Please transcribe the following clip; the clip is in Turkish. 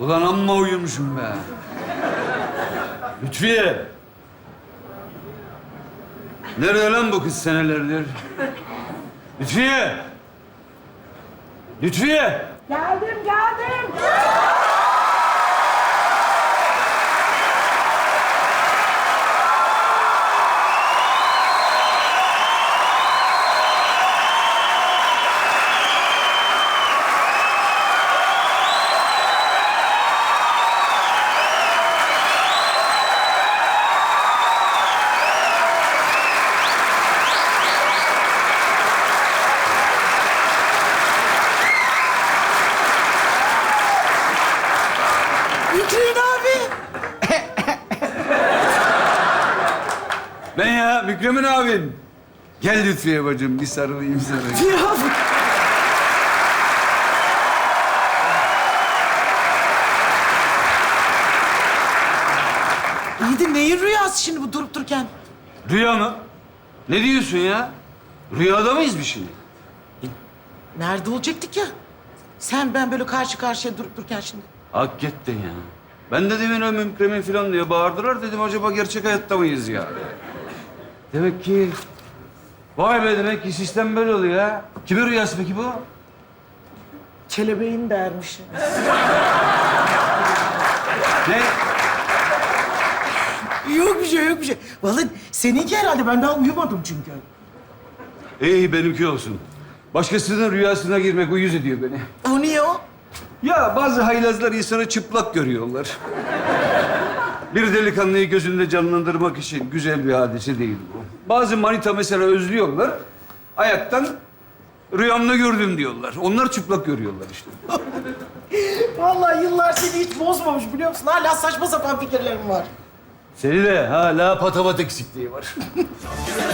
Ulan amma uyumuşum be. Lütfiye. Nerede lan bu kız senelerdir? Lütfiye. Lütfiye. Geldim geldim. Abi. Ben ya Mükremin abin. Gel Lütfiye bacım bir sarılayım sana. Ya. İyi de neyin rüyası şimdi bu durup dururken? Rüya mı? Ne diyorsun ya? Rüyada mıyız biz şimdi? Nerede olacaktık ya? Sen ben böyle karşı karşıya durup dururken şimdi. Hakikaten ya. Ben de demin o mümkremin falan diye bağırdılar dedim acaba gerçek hayatta mıyız ya? Demek ki... Vay be demek ki sistem böyle oluyor ya. Kimin rüyası peki bu? Kelebeğin dermiş. Ne? Yok bir şey, yok bir şey. Vallahi seninki herhalde. Ben daha uyumadım çünkü. İyi benimki olsun. Başkasının rüyasına girmek uyuz ediyor beni. Ya bazı haylazlar insanı çıplak görüyorlar. Bir delikanlıyı gözünde canlandırmak için güzel bir hadise değil bu. Bazı manita mesela özlüyorlar. Ayaktan rüyamda gördüm diyorlar. Onlar çıplak görüyorlar işte. Vallahi yıllar seni hiç bozmamış biliyor musun? Hala saçma sapan fikirlerim var. Seni de hala patavat eksikliği var.